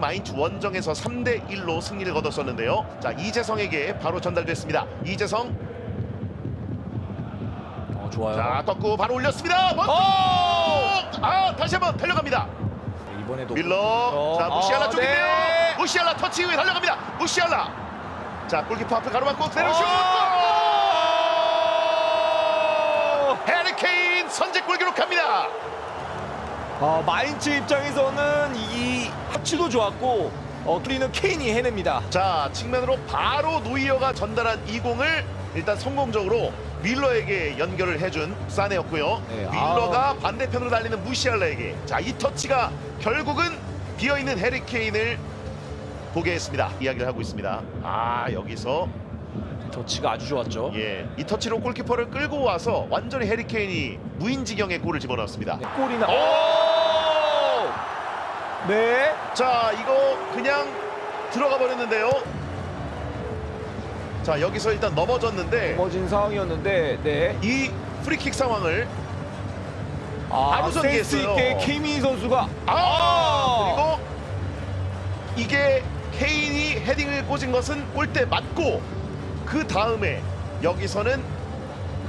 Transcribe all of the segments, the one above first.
마인츠 원정에서 3대 1로 승리를 거뒀었는데요. 자 이재성에게 바로 전달됐습니다. 이재성 어, 좋아요. 자 떴고 바로 올렸습니다. 먼 어! 아 다시 한번 달려갑니다. 이번에도 밀러 어, 자 무시알라 아, 쪽인데요. 네. 무시알라 터치 후에 달려갑니다. 무시알라 자 골키퍼 앞에 가로막고 때려 슛. 어! 해리 케인 선제골 기록합니다. 어, 마인츠 입장에서는 이 터치도 좋았고 어, 우리는 케인이 해냅니다. 자 측면으로 바로 노이어가 전달한 이 공을 일단 성공적으로 밀러에게 연결을 해준 사네였고요. 네, 밀러가 반대편으로 달리는 무시알라에게 자이 터치가 결국은 비어있는 해리 케인을 보게 했습니다. 이야기를 하고 있습니다. 아 여기서 터치가 아주 좋았죠. 예 이 터치로 골키퍼를 끌고 와서 완전히 해리 케인이 무인지경에 골을 집어넣었습니다. 네, 골이나. 오! 네. 자 이거 그냥 들어가 버렸는데요. 자 여기서 일단 넘어졌는데 넘어진 상황이었는데, 네. 이 프리킥 상황을 아, 아주 센스. 있게 케이미 선수가 아 그리고 이게 케인이 헤딩을 꽂은 것은 골대 맞고 그 다음에 여기서는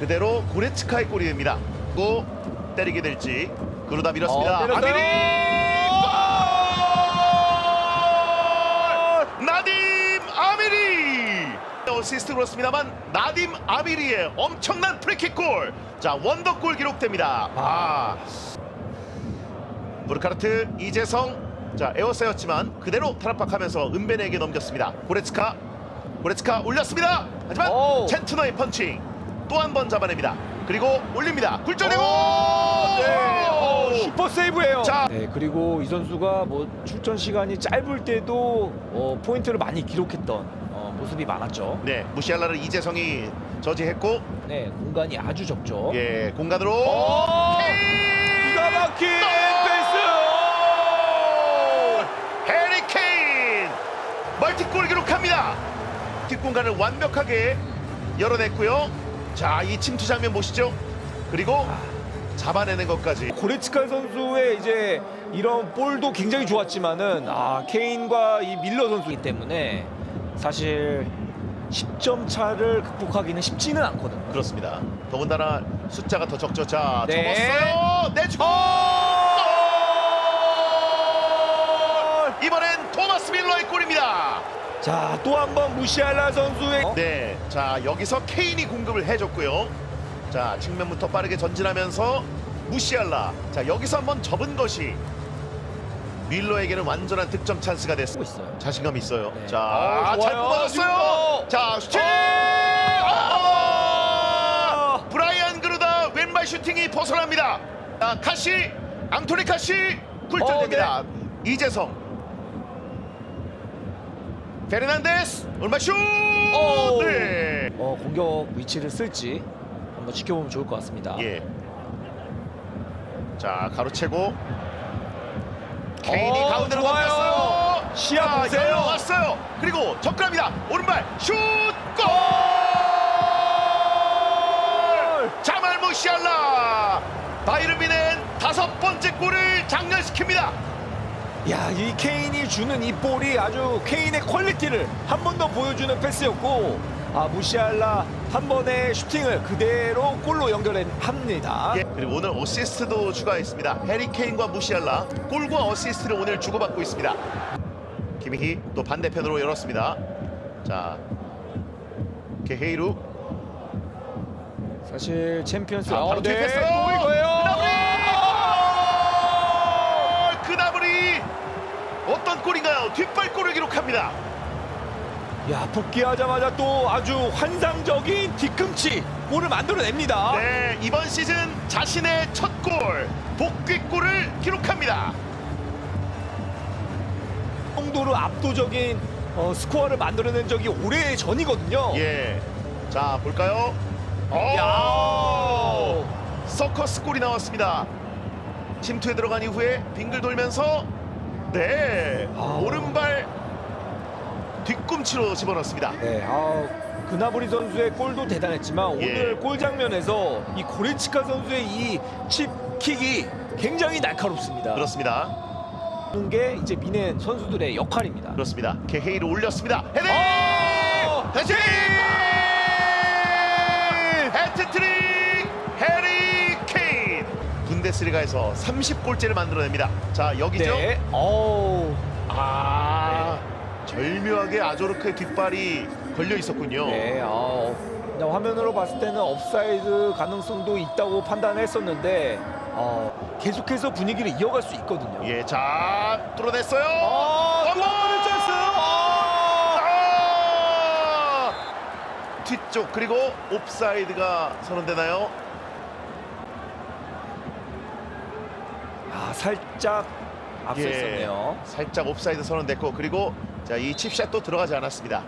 그대로 고레츠카의 골이 됩니다. 또 때리게 될지 그러다 밀었습니다. 어, 때렸어요. 아미리 아미리 어시스트 그렇습니다만 나딤 아미리의 엄청난 프리킥 골. 자 원더골 기록됩니다. 아. 부르카르트 이재성 자 에어세였지만 그대로 탈압박하면서 은벤에게 넘겼습니다. 고레츠카 고레츠카 올렸습니다. 하지만 오. 첸투너의 펀칭 또 한 번 잡아냅니다. 그리고 올립니다. 굴절되고 네. 어, 슈퍼 세이브예요. 자. 네, 그리고 이 선수가 뭐 출전 시간이 짧을 때도 어, 포인트를 많이 기록했던 어, 모습이 많았죠. 네 무시알라를 이재성이 저지했고 네, 공간이 아주 적죠. 예 공간으로 어! 케인! 기가 막힌 패스! 해리 케인 멀티골 기록합니다. 뒷공간을 완벽하게 열어냈고요. 자, 이 침투 장면 보시죠. 그리고 잡아내는 것까지. 고레츠카 선수의 이제 이런 볼도 굉장히 좋았지만은 아 케인과 이 밀러 선수이기 때문에 사실 10점 차를 극복하기는 쉽지는 않거든요. 그렇습니다. 더군다나 숫자가 더 적죠. 자, 네. 접었어요. 내주고. 골! 이번엔 토마스 밀러의 골입니다. 자, 또 한 번 무시알라 선수의 네, 자 여기서 케인이 공급을 해줬고요. 자 측면부터 빠르게 전진하면서 무시알라. 자 여기서 한번 접은 것이 밀러에게는 완전한 득점 찬스가 됐습니다. 있어요. 자신감 있어요. 네. 자, 어, 잘 좋아요. 뽑아줬어요. 좋아요. 자, 슈팅! 아! 브라이언 그루다 왼발 슈팅이 벗어납니다. 자, 카시, 앙토니 카시 굴절됩니다. 어, 이재성. 페르난데스 오른발 슛! 오. 네. 어, 공격 위치를 쓸지 한번 지켜보면 좋을 것 같습니다. 예. 자, 가로채고 케인이 어, 가운데로 좋아요. 넘겼어요. 시야 자, 보세요. 열어왔어요. 그리고 접근합니다. 오른발 슛! 골! 자말 무시알라 바이르민의 다섯 번째 골을 장렬시킵니다. 야, 이 케인이 주는 이 볼이 아주 케인의 퀄리티를 한 번 더 보여주는 패스였고 아, 무시알라 한 번의 슈팅을 그대로 골로 연결합니다. 예, 그리고 오늘 어시스트도 추가했습니다. 해리 케인과 무시알라 골과 어시스트를 오늘 주고받고 있습니다. 김희희 또 반대편으로 열었습니다. 자, 게헤이루 사실 챔피언스 자, 바로 어, 네, 투입했어요. 또 이거예요. 그나브리 어떤 골인가요? 뒷발골을 기록합니다. 야, 복귀하자마자 또 아주 환상적인 뒤꿈치 골을 만들어냅니다. 네, 이번 시즌 자신의 첫 골, 복귀골을 기록합니다. 정도로 압도적인 어, 스코어를 만들어낸 적이 오래 전이거든요. 예, 자 볼까요? 야. 서커스 골이 나왔습니다. 침투에 들어간 이후에 빙글 돌면서 네 아. 오른발 뒤꿈치로 집어넣습니다. 네, 아, 그나브리 선수의 골도 대단했지만 예. 오늘 골 장면에서 이 고레치카 선수의 이 칩킥이 굉장히 날카롭습니다. 그렇습니다. 하는 게 이제 미넨 선수들의 역할입니다. 그렇습니다. 게헤이를 올렸습니다. 헤딩! 어! 다시! 해트트릭! 해리 케인! 분데스리가에서 30골째를 만들어냅니다. 자, 여기죠? 네. 어우. 아, 절묘하게 아조르크의 뒷발이 걸려 있었군요. 네. 어, 그냥 화면으로 봤을 때는 업사이드 가능성도 있다고 판단했었는데 어, 계속해서 분위기를 이어갈 수 있거든요. 예, 자, 뚫어냈어요. 아, 짰어요. 아! 아! 뒤쪽 그리고 옵사이드가 선언되나요? 아, 살짝 앞서 예, 있었네요. 살짝 옵사이드 선언됐고 그리고 자, 이 칩샷도 들어가지 않았습니다.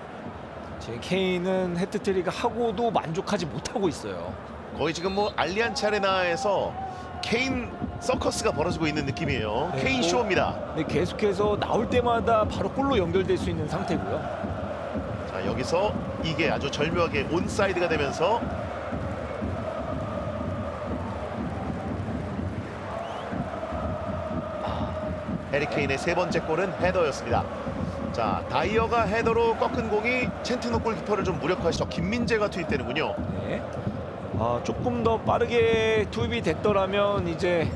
제 케인은 헤트트릭 하고도 만족하지 못하고 있어요. 거의 지금 뭐 알리안츠 아레나에서 케인 서커스가 벌어지고 있는 느낌이에요. 네, 케인 뭐- 쇼입니다. 근데 계속해서 나올 때마다 바로 골로 연결될 수 있는 상태고요. 자, 여기서 이게 아주 절묘하게 온사이드가 되면서 해리 케인의 세 번째 골은 헤더였습니다. 자, 다이어가 헤더로 꺾은 공이 첸트노 골키퍼를 좀 무력화시켜 김민재가 투입되는군요. 네. 아, 조금 더 빠르게 투입이 됐더라면 이제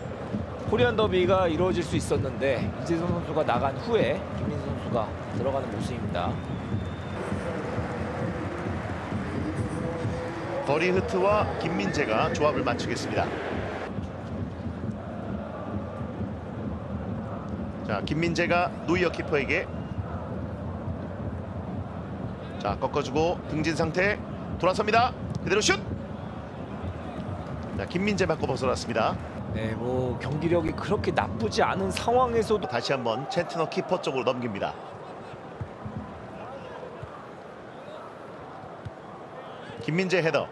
코리안 더비가 이루어질 수 있었는데 이재성 선수가 나간 후에 김민 선수가 들어가는 모습입니다. 버리흐트와 김민재가 조합을 맞추겠습니다. 자, 김민재가 노이어 키퍼에게 자, 꺾어주고 등진 상태 돌아섭니다. 그대로 슛! 자, 김민재 맞고 벗어났습니다. 네, 뭐 경기력이 그렇게 나쁘지 않은 상황에서도 다시 한번 첸트너 키퍼 쪽으로 넘깁니다. 김민재 헤더.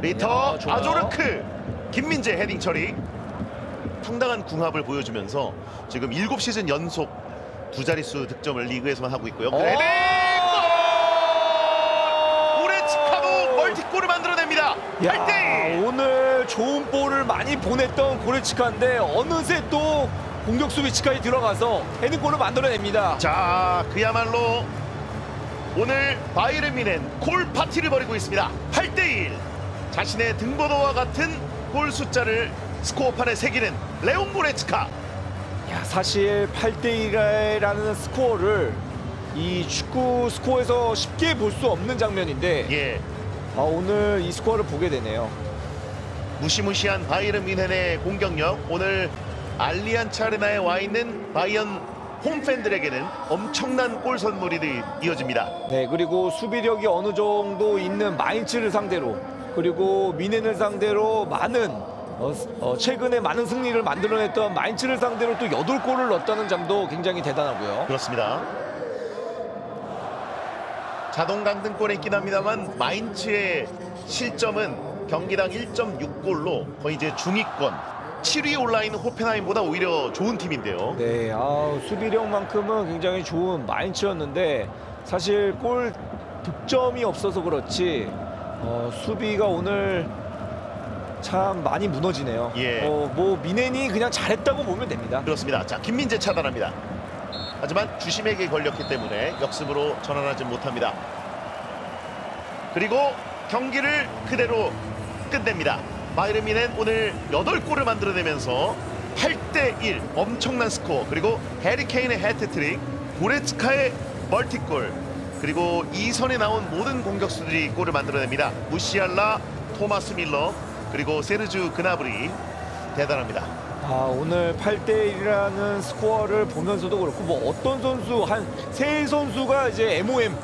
리터 야. 아조르크 김민재 헤딩 처리. 상당한 궁합을 보여주면서 지금 7시즌 연속 두 자릿수 득점을 리그에서만 하고 있고요. 어! 헤딩! 골! 오레츠카도 멀티골을 만들어냅니다. 8대1. 오늘 좋은 볼을 많이 보냈던 고레치카인데 어느새 또 공격 수비치까지 들어가서 헤딩골을 만들어냅니다. 자, 그야말로 오늘 바이에른 미넨 골 파티를 벌이고 있습니다. 8대1. 자신의 등번호와 같은 골 숫자를 스코어판에 새기는 레온 고레츠카. 야, 사실 8대 1이라는 스코어를 이 축구 스코어에서 쉽게 볼 수 없는 장면인데 예. 아, 오늘 이 스코어를 보게 되네요. 무시무시한 바이에른 미넨의 공격력. 오늘 알리안츠 아레나에 와 있는 바이언 홈팬들에게는 엄청난 골 선물이 이어집니다. 네, 그리고 수비력이 어느 정도 있는 마인츠를 상대로 그리고 미넨을 상대로 많은 어, 어, 최근에 많은 승리를 만들어냈던 마인츠를 상대로 또 8골을 넣었다는 점도 굉장히 대단하고요. 그렇습니다. 자동 강등권에 있긴 합니다만 마인츠의 실점은 경기당 1.6골로 거의 이제 중위권 7위에 올라 있는 호펜하임보다 오히려 좋은 팀인데요. 네, 아, 수비력만큼은 굉장히 좋은 마인츠였는데 사실 골 득점이 없어서 그렇지 어, 수비가 오늘 참 많이 무너지네요. 예. 어, 뭐 미넨이 그냥 잘했다고 보면 됩니다. 그렇습니다. 자 김민재 차단합니다. 하지만 주심에게 걸렸기 때문에 역습으로 전환하지 못합니다. 그리고 경기를 그대로 끝냅니다. 바이에른 미넨 오늘 8골을 만들어내면서 8대1 엄청난 스코어 그리고 해리 케인의 해트트릭 고레츠카의 멀티골 그리고 이 선에 나온 모든 공격수들이 골을 만들어냅니다. 무시알라, 토마스 밀러 그리고 세르주 그나브리 대단합니다. 아, 오늘 8대 1이라는 스코어를 보면서도 그렇고 뭐 어떤 선수 한 세 선수가 이제 MOM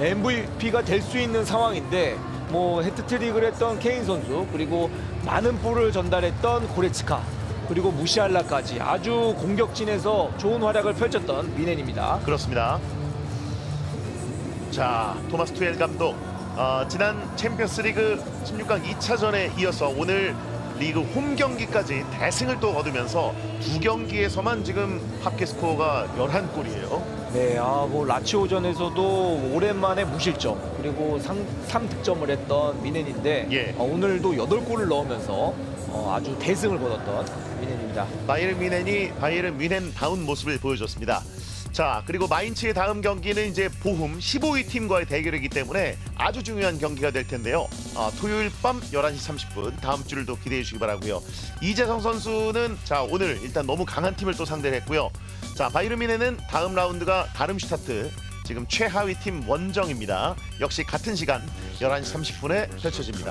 MVP가 될 수 있는 상황인데 뭐 헤트트릭을 했던 케인 선수 그리고 많은 볼을 전달했던 고레츠카 그리고 무시알라까지 아주 공격진에서 좋은 활약을 펼쳤던 미넨입니다. 그렇습니다. 자, 토마스 투엘 감독. 어, 지난 챔피언스리그 16강 2차전에 이어서 오늘 리그 홈 경기까지 대승을 또 거두면서 두 경기에서만 지금 합계 스코어가 11골이에요. 네, 아, 뭐 라치오전에서도 오랜만에 무실점 그리고 3, 삼 득점을 했던 미넨인데 예. 어, 오늘도 8골을 넣으면서 어, 아주 대승을 거뒀던 미넨입니다. 바이에른 뮌헨이 바이에른 뮌헨 다운 모습을 보여줬습니다. 자 그리고 마인츠의 다음 경기는 이제 보훔 15위 팀과의 대결이기 때문에 아주 중요한 경기가 될 텐데요. 아, 토요일 밤 11시 30분 다음 주를 또 기대해 주시기 바라고요. 이재성 선수는 자 오늘 일단 너무 강한 팀을 또 상대를 했고요. 자 뮌헨은 다음 라운드가 다름슈타트 지금 최하위 팀 원정입니다. 역시 같은 시간 11시 30분에 펼쳐집니다.